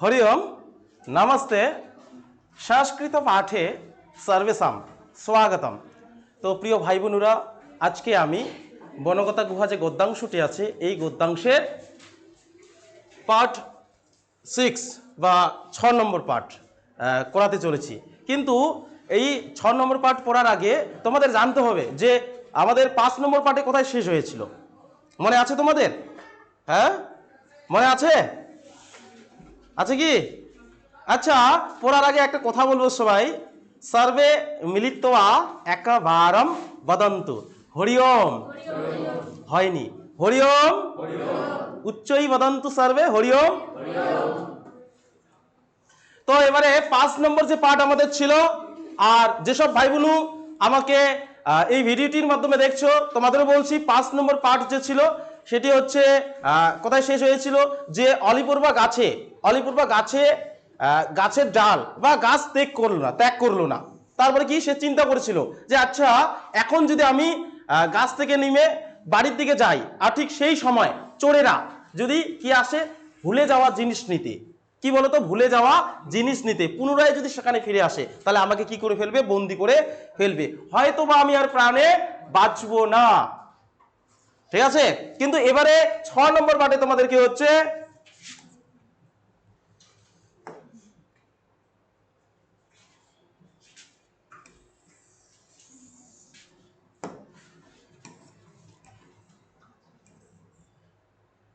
হরি ওম, নমস্তে। সংস্কৃত পাঠে সর্বেশাম, স্বাগতম। তো প্রিয় ভাই বোনেরা আজকে আমি বনগতা গুহা যে গদ্যাংশটি আছে, এই গদ্যাংশের পার্ট সিক্স বা ছ নম্বর পার্ট করাতে চলেছি। কিন্তু এই ছ নম্বর পাঠ পড়ার আগে তোমাদের জানতে হবে যে আমাদের পাঁচ নম্বর পার্টে কোথায় শেষ হয়েছিল। মনে আছে তোমাদের? হ্যাঁ? মনে আছে? আছে কি? আচ্ছা পড়ার আগে একটা কথা বলব সবাই। সর্বে মিলিত্বা একবারম বদন্তু। হরিওম হয়নি। হরিওম উচ্চই বদন্তু সর্বে। হরিওম তো এবারে পাঁচ নম্বর যে পার্ট আমাদের ছিল, আর যেসব ভাই বোনু আমাকে এই ভিডিওটির মাধ্যমে দেখছ, তোমাদেরও বলছি, পাঁচ নম্বর পার্ট যে ছিল সেটি হচ্ছে কোথায় শেষ হয়েছিল? যে অলিপূর্বা গাছে অলিপূর্বা গাছে গাছের ডাল বা গাছ ত্যাগ করল না, ত্যাগ করল না। তারপরে কি সে চিন্তা করেছিল যে আচ্ছা এখন যদি আমি গাছ থেকে নেমে বাড়ির দিকে যাই, আর ঠিক সেই সময় চোরেরা যদি কি আসে, ভুলে যাওয়া জিনিস নিতে। কি বলতো? ভুলে যাওয়া জিনিস নিতে। পুনরায় যদি সেখানে ফিরে আসে, তাহলে আমাকে কি করে ফেলবে? বন্দি করে ফেলবে। হয়তো বা আমি আর প্রাণে বাঁচবো না। ঠিক আছে? কিন্তু এবারে ছ নম্বর পার্টে তোমাদের কি হচ্ছে?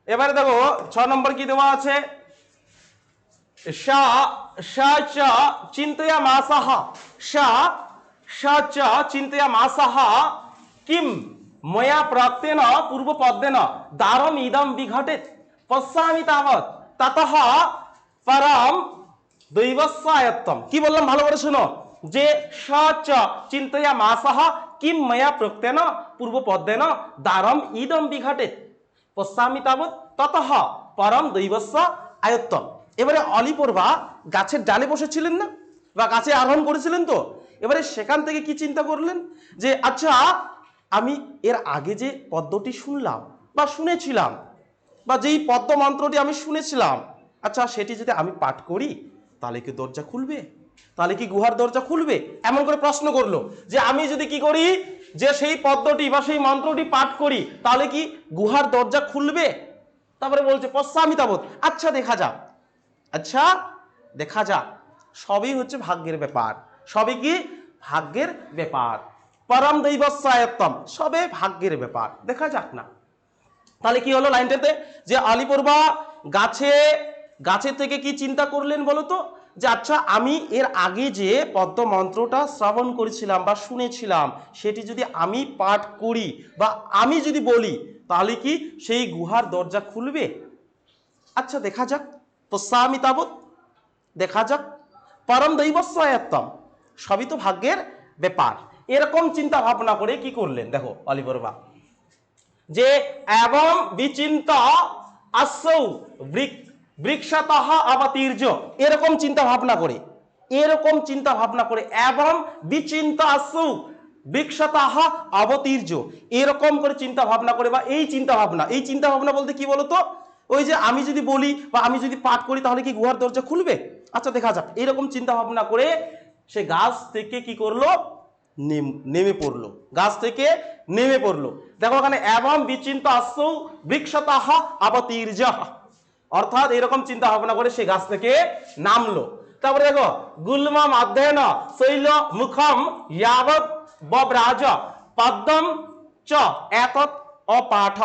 এবারে দেখো, ছ নম্বর কি দেওয়া আছে? চিন্তয়া মাসাহ। চিন্তয়া মাসাহ কিম? ময়া প্রাপ্তেন পূর্ব পদ্মেন দারম ইদম বিঘটে পশ্যামি তাবৎ ততঃ পরম দৈবস্বায়ত্তম। কি বললাম ভালো করে শোনো? যে স চ চিন্তয়া মাসাহ কিম ময়া প্রক্তেন পূর্ব পদ্মেন দারম ইদম বিঘটে পশ্চামি তাবৎ ততঃ পরম দৈবস্ব আয়ত্তম এবারে অলিপর্বা গাছের ডালে বসেছিলেন না? বা গাছে আরোহণ করেছিলেন তো? এবারে সেখান থেকে কি চিন্তা করলেন? যে আচ্ছা আমি এর আগে যে পদ্মটি শুনলাম বা শুনেছিলাম বা যেই পদ্ম মন্ত্রটি আমি শুনেছিলাম আচ্ছা সেটি যদি আমি পাঠ করি, তাহলে কি দরজা খুলবে? তাহলে কি গুহার দরজা খুলবে? এমন করে প্রশ্ন করল যে আমি যদি কি করি, যে সেই পদ্মটি বা সেই মন্ত্রটি পাঠ করি, তাহলে কি গুহার দরজা খুলবে? তারপরে বলছে পশ্চামিতাবত আচ্ছা দেখা যাক। আচ্ছা দেখা যাক। সবই হচ্ছে ভাগ্যের ব্যাপার। সবই কি? ভাগ্যের ব্যাপার। পরম দৈবস্বায়ত্তম সবে ভাগ্যের ব্যাপার। দেখা যাক না। তাহলে কি হলো লাইনটাতে? যে আলিপূর্বা গাছে গাছে থেকে কি চিন্তা করলেন বলো তো যে আচ্ছা আমি এর আগে যে পদ্ম মন্ত্রটা শ্রবণ করেছিলাম বা শুনেছিলাম, সেটি যদি আমি পাঠ করি বা আমি যদি বলি, তাহলে কি সেই গুহার দরজা খুলবে? আচ্ছা দেখা যাক। পশ্চামি তাবৎ, দেখা যাক। পরম দৈবস্বায়ত্তম সবই তো ভাগ্যের ব্যাপার। এরকম চিন্তা ভাবনা করে কি করলেন? দেখো অলিবর্বা যে এবং বিচিন্ত এরকম চিন্তা ভাবনা করে। এরকম চিন্তা ভাবনা করে এবং বিচিন্ত আসৌ বৃক্ষত অবতীর্য এরকম করে চিন্তা ভাবনা করে বা এই চিন্তা ভাবনা। এই চিন্তা ভাবনা বলতে কি বলতো? ওই যে আমি যদি বলি বা আমি যদি পাঠ করি তাহলে কি গুহার দরজা খুলবে? আচ্ছা দেখা যাক। এরকম চিন্তা ভাবনা করে সে গাছ থেকে কি করল? নেম- পড়ল। গাছ থেকে নেমে পড়ল। দেখো ওখানে এবং বিচিন্ত আসৌ বৃক্ষতাহ অবতীর্য অর্থাৎ এরকম চিন্তা ভাবনা করে সে গাছ থেকে নামলো। তারপরে দেখো, গুলমম অধ্যয়ন শৈল মুখম ইয়াবৎ বব্রাজ পদ্ম চ এতৎ অপাঠ।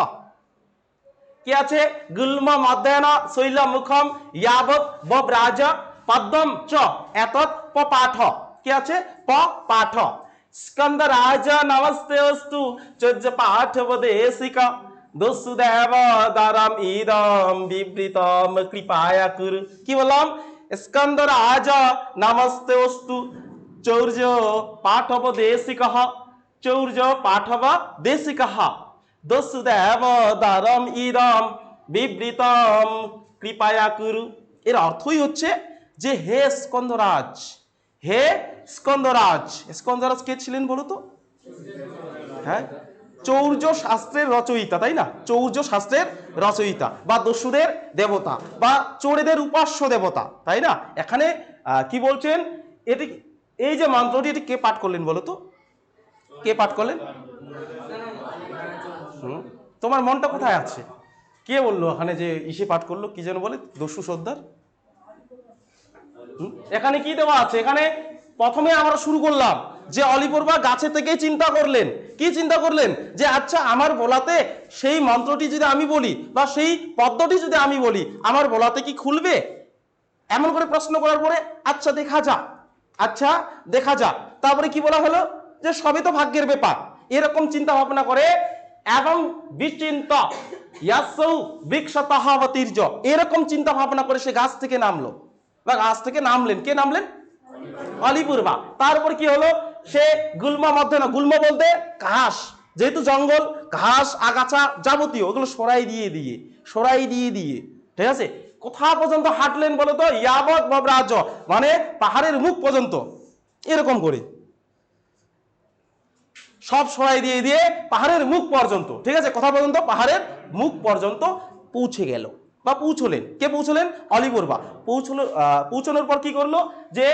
কি আছে? গুলমম অধ্যয়ন শৈল মুখম ইয়াবৎ বব্রাজ পদ্ম চ এতৎ পপাঠ। কি আছে? প পাঠ রাজ নমস্তে অস্তু চর্য বদেশিক দস্যুদেব দারাম ইদম বিবৃতম কৃপায়া কুরু কি বললাম স্কন্দ রাজ নমস্তে অস্তু চৌর্য পাঠব দেশিক চৌর্য পাঠব দেশিক দস্যুদেব দারম ইদম বিবৃতম কৃপায়া কুরু এর অর্থই হচ্ছে যে, হে স্কন্দরাজ, হে স্কন্দরাজ। স্কন্দরাজ কে ছিলেন বলো তো হ্যাঁ? চৌর্য শাস্ত্রের রচয়িতা, তাই না? চৌর্য শাস্ত্রের রচয়িতা বা দস্যুদের দেবতা বা চোরেদের উপাস্য দেবতা, তাই না? এখানে কি বলছেন? এটি এই যে মন্ত্রটি এটি কে পাঠ করলেন বলো তো কে পাঠ করলেন? তোমার মনটা কোথায় আছে? কে বলল এখানে যে ইসে পাঠ করল? কি যেন বলে? দস্যু সর্দার? এখানে কি দেওয়া আছে? এখানে প্রথমে আমরা শুরু করলাম যে অলিপূর্বা গাছে থেকে চিন্তা করলেন। কি চিন্তা করলেন? যে আচ্ছা আমার বলাতে সেই মন্ত্রটি যদি আমি বলি বা সেই পদ্মটি যদি আমি বলি, আমার বলাতে কি খুলবে? এমন করে প্রশ্ন করার পরে আচ্ছা দেখা যাক। আচ্ছা দেখা যাক। তারপরে কি বলা হলো? যে সবই তো ভাগ্যের ব্যাপার। এরকম চিন্তা ভাবনা করে এবং বিচিন্ত এরকম চিন্তা ভাবনা করে সে গাছ থেকে নামলো। বা গাছ থেকে নামলেন। কে নামলেন? অলিপুরবা তারপর কি হলো? সে গুলমা মধ্যে না, গুলমা বলতে ঘাস। যেহেতু জঙ্গল, ঘাস, আগাছা যাবতীয়, ওগুলো সরাই দিয়ে দিয়ে, সরাই দিয়ে দিয়ে। ঠিক আছে? কোথা পর্যন্ত হাঁটলেন বলো তো ইয়াবত ববরাজ মানে পাহাড়ের মুখ পর্যন্ত। এরকম করে। সব সরাই দিয়ে দিয়ে পাহাড়ের মুখ পর্যন্ত। ঠিক আছে? কথা পর্যন্ত? পাহাড়ের মুখ পর্যন্ত পৌঁছে গেল। বা পৌঁছলেন। কে পৌঁছলেন? অলিবর্বা পৌঁছলো পৌঁছানোর পর কি করল? যে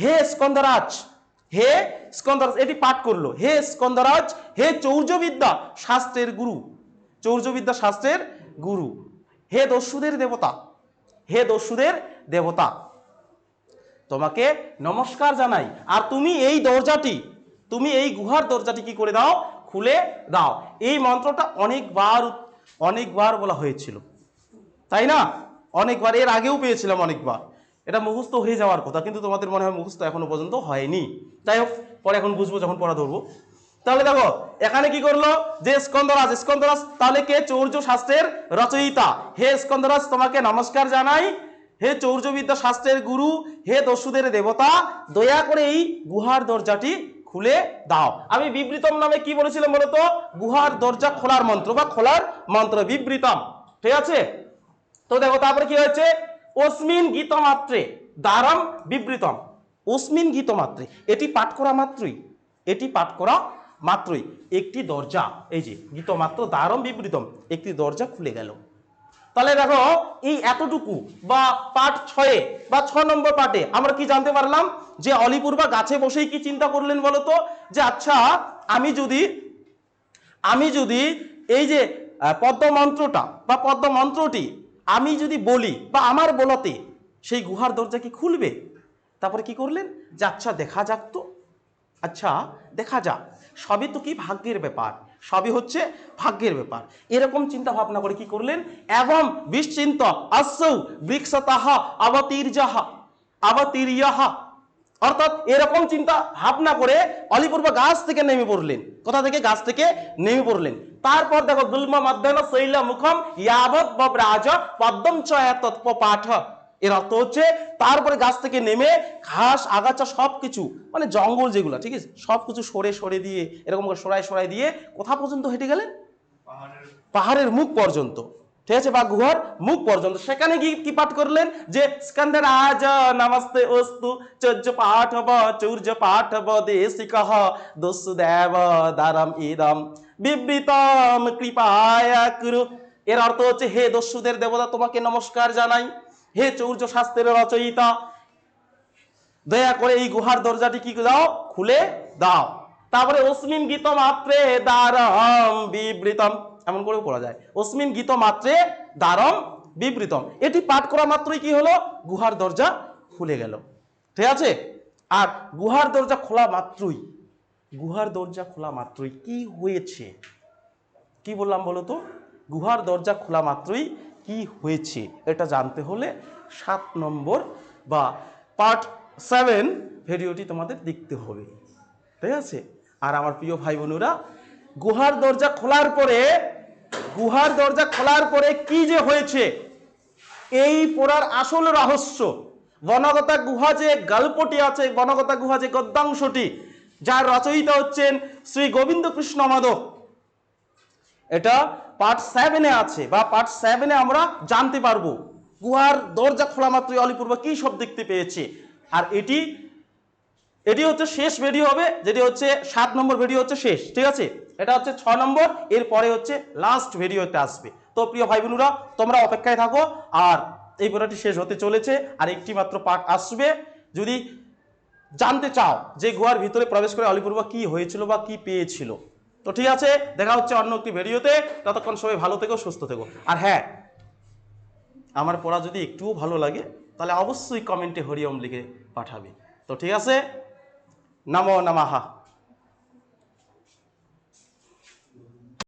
হে স্কন্দরাজ হে স্কন্দরাজ এটি পাঠ করল। হে স্কন্দরাজ হে চৌর্যবিদ্যা শাস্ত্রের গুরু। চৌর্যবিদ্যা শাস্ত্রের গুরু। হে দস্যুদের দেবতা, হে দস্যুদের দেবতা। তোমাকে নমস্কার জানাই। আর তুমি এই দরজাটি, তুমি এই গুহার দরজাটি কি করে দাও? খুলে দাও। এই মন্ত্রটা অনেকবার অনেকবার বলা হয়েছিল। তাই না? অনেকবার, এর আগেও পেয়েছিলাম অনেকবার। এটা মুখস্থ হয়ে যাওয়ার কথা, কিন্তু তোমাদের মনে হয় মুখস্থ এখনও পর্যন্ত হয়নি। যাই হোক, পরে এখন বুঝব যখন পড়া ধরবো। তাহলে দেখো, এখানে কি করল? যে স্কন্দরাজ স্কন্দরাজ তাহলে কে? চৌর্য শাস্ত্রের রচয়িতা। হে স্কন্দরাজ তোমাকে নমস্কার জানাই। হে চৌর্যবিদ্যা শাস্ত্রের গুরু, হে দস্যুদের দেবতা, দয়া করে এই গুহার দরজাটি খুলে দাও। আমি বিবৃতম নামে কি বলেছিলাম বলতো? গুহার দরজা খোলার মন্ত্র বা খোলার মন্ত্র, বিবৃতম। ঠিক আছে? তো দেখো, তারপরে কি হয়েছে? অস্মিন গীত মাত্রে দ্বারম বিবৃতম। অস্মিন গীত মাত্রে এটি পাঠ করা মাত্রই, এটি পাঠ করা মাত্রই। একটি দরজা, এই যে গীত মাত্র দ্বারম বিবৃতম, একটি দরজা খুলে গেল। তাহলে দেখো, এই এতটুকু বা পাঠ ছয়ে বা ছ নম্বর পাঠে আমরা কি জানতে পারলাম? যে অলিপুরবা গাছে বসেই কি চিন্তা করলেন বলতো? যে আচ্ছা আমি যদি আমি যদি এই যে পদ্মমন্ত্রটা বা পদ্ম মন্ত্রটি আমি যদি বলি বা আমার বলাতে সেই গুহার দরজা কি খুলবে? তারপরে কি করলেন? যে আচ্ছা দেখা যাক তো। আচ্ছা দেখা যাক। সবই তো কি ভাগ্যের ব্যাপার? সবই হচ্ছে ভাগ্যের ব্যাপার। এরকম চিন্তা ভাবনা করে কি করলেন? এবং বিশ্চিন্ত আসৌ বৃক্ষতাহা অবতীর্যাহা অবতীর্যাহা অর্থাৎ এরকম চিন্তা ভাবনা করে অলিপূর্ব গাছ থেকে নেমে পড়লেন। কোথা থেকে? গাছ থেকে নেমে পড়লেন। তারপর দেখো গুলমা মাধ্যাহ্ন শৈল মুখম ইয়াবত বব্রাজ পদ্ম পাঠ এর অর্থ হচ্ছে তারপরে গাছ থেকে নেমে ঘাস আগাছা সব কিছু মানে জঙ্গল যেগুলো ঠিক আছে? সব কিছু সরে সরে দিয়ে এরকম করে সরাই সরাই দিয়ে কোথা পর্যন্ত হেঁটে গেলেন? পাহাড়ের মুখ পর্যন্ত। ঠিক আছে, বা গুহার মুখ পর্যন্ত। সেখানে কি কি পাঠ করলেন? যে স্কন্দের আজ নমস্তে অস্তু, চর্য পাঠব চৌর্য পাঠব দেশিকহ দস্যু দেব দারম ইদম। বিবৃতম কৃপায় কুরু। এর অর্থ হচ্ছে, হে দস্যুদের দেবতা, তোমাকে নমস্কার জানাই। হে চৌর্য শাস্ত্রের রচয়িতা, দয়া করে এই গুহার দরজাটি কি দাও? খুলে দাও। তারপরে অস্মিন গীত মাত্রে দ্বারম বিবৃতম। এমন করেও পড়া যায়। অস্মিন গীত মাত্রে দ্বারম বিবৃতম এটি পাঠ করা মাত্রই কি হলো? গুহার দরজা খুলে গেল। ঠিক আছে? আর গুহার দরজা খোলা মাত্রই। গুহার দরজা খোলা মাত্রই। কি হয়েছে? কি বললাম বলো তো? গুহার দরজা খোলা মাত্রই কি হয়েছে? এটা জানতে হলে সাত নম্বর বা পার্ট সেভেন ভিডিওটি তোমাদের দেখতে হবে। ঠিক আছে? আর আমার প্রিয় ভাই বোনেরা গুহার দরজা খোলার পরে গুহার দরজা খোলার পরে কি যে হয়েছে, এই পড়ার আসল রহস্য। বনগতা গুহা যে গল্পটি আছে, বনগতা গুহা যে গদ্যাংশটি, যার রচয়িতা হচ্ছেন শ্রী গোবিন্দ কৃষ্ণ মাধব। এটা পার্ট সেভেনে আছে বা পার্ট সেভেনে আমরা জানতে পারব। গুহার দরজা খোলা মাত্রই অলিপূর্ব কি সব দেখতে পেয়েছে। আর এটি এটি হচ্ছে শেষ ভিডিও হবে, যেটি হচ্ছে সাত নম্বর ভিডিও হচ্ছে শেষ, ঠিক আছে? এটা হচ্ছে ছ নম্বর, এরপরে হচ্ছে লাস্ট ভিডিওতে আসবে। তো প্রিয় ভাই বোনেরা তোমরা অপেক্ষায় থাকো, আর এই পড়াটি শেষ হতে চলেছে, আর একটি মাত্র পাঠ আসবে। যদি জানতে চাও যে গুহার ভিতরে প্রবেশ করে অলিপূর্ব কি হয়েছিল বা কি পেয়েছিল, তো ঠিক আছে, দেখা হচ্ছে অন্য একটি ভিডিওতে। ততক্ষণ সবাই ভালো থেকো, সুস্থ থেকো। আর হ্যাঁ আমার পড়া যদি একটুও ভালো লাগে, তাহলে অবশ্যই কমেন্টে হরিওম লিখে পাঠাবে। তো ঠিক আছে, নমো নমাহা